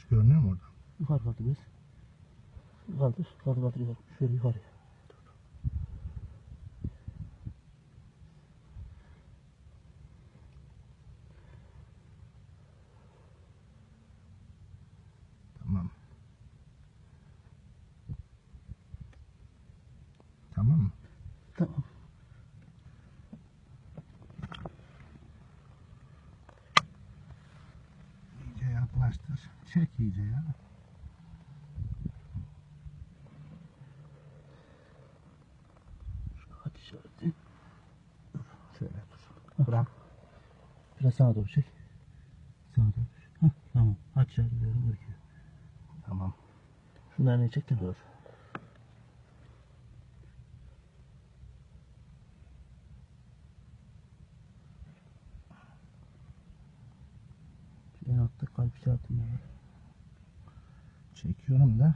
Aç görünüyor mu oradan? Yukarı kaldır biraz. Kaldır. Kaldır kaldır yukarı. Şöyle yukarıya. Tamam. Tamam mı? Tamam. İyice yaklaştır. Çek iyice ya. Hadi işareti. Şöyle dur. Bırak. Biraz sağa doğru çek. Sağa doğru. Hah, tamam. Aç veriyorum. Bakıyor. Tamam. Şunları ne çektin dur. En altta kalp işaretim. Çekiyorum da.